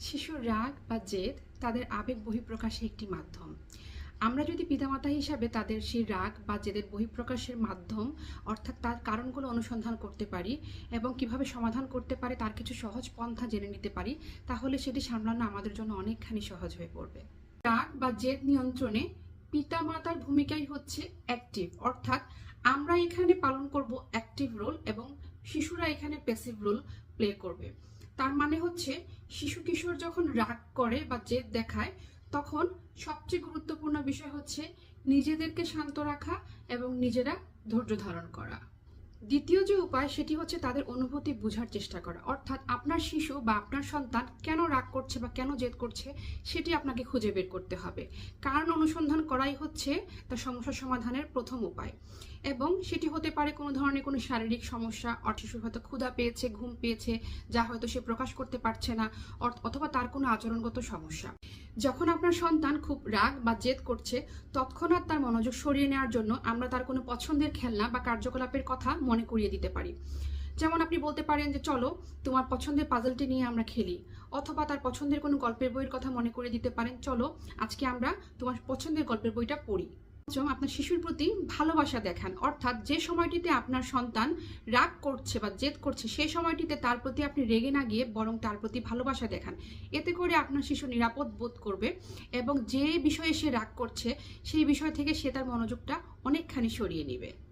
শিশুর রাগ বা জেদ তাদের আবেগ বহিঃপ্রকাশের একটি মাধ্যম। আমরা যদি পিতামাতা হিসাবে তাদের সেই রাগ বা জেদের বহিঃপ্রকাশের মাধ্যম, অর্থাৎ তার কারণগুলো অনুসন্ধান করতে পারি এবং কীভাবে সমাধান করতে পারে তার কিছু সহজ পন্থা জেনে নিতে পারি, তাহলে সেটি সামলানো আমাদের জন্য অনেকখানি সহজ হয়ে পড়বে। রাগ বা জেদ নিয়ন্ত্রণে পিতামাতার ভূমিকাই হচ্ছে অ্যাক্টিভ, অর্থাৎ আমরা এখানে পালন করব অ্যাক্টিভ রোল এবং শিশুরা এখানে প্যাসিভ রোল প্লে করবে। তার মানে হচ্ছে, শিশু কিশোর যখন রাগ করে বা জেদ দেখায়, তখন সবচেয়ে গুরুত্বপূর্ণ বিষয় হচ্ছে নিজেদেরকে শান্ত রাখা এবং নিজেরা ধৈর্য ধারণ করা। দ্বিতীয় যে উপায়, সেটি হচ্ছে তাদের অনুভূতি বোঝার চেষ্টা করা। অর্থাৎ আপনার শিশু বা আপনার সন্তান কেন রাগ করছে বা কেন জেদ করছে, সেটি আপনাকে খুঁজে বের করতে হবে। কারণ অনুসন্ধান করাই হচ্ছে তার সমস্যা সমাধানের প্রথম উপায়। এবং সেটি হতে পারে কোনো ধরনের কোনো শারীরিক সমস্যা শিশু হয়তো ক্ষুধা পেয়েছে, ঘুম পেয়েছে, যা হয়তো সে প্রকাশ করতে পারছে না অথবা তার কোনো আচরণগত সমস্যা। যখন আপনার সন্তান খুব রাগ বা জেদ করছে, তৎক্ষণাৎ তার মনোযোগ সরিয়ে নেওয়ার জন্য আমরা তার কোনো পছন্দের খেলনা বা কার্যকলাপের কথা মনে করিয়ে দিতে পারি। যেমন আপনি বলতে পারেন যে, চলো, তোমার পছন্দের পাজলটি নিয়ে আমরা খেলি। অথবা তার পছন্দের কোনো গল্পের বইয়ের কথা মনে করে দিতে পারেন, চলো, আজকে আমরা তোমার পছন্দের গল্পের বইটা পড়ি। আপনার শিশুর প্রতি ভালোবাসা দেখান। অর্থাৎ যে সময়টিতে আপনার সন্তান রাগ করছে বা জেদ করছে সেই সময়টিতে তার প্রতি আপনি রেগে না গিয়ে বরং তার প্রতি ভালোবাসা দেখান। এতে করে আপনার শিশু নিরাপদ বোধ করবে এবং যে বিষয়ে সে রাগ করছে, সেই বিষয় থেকে সে তার মনোযোগটা অনেকখানি সরিয়ে নেবে।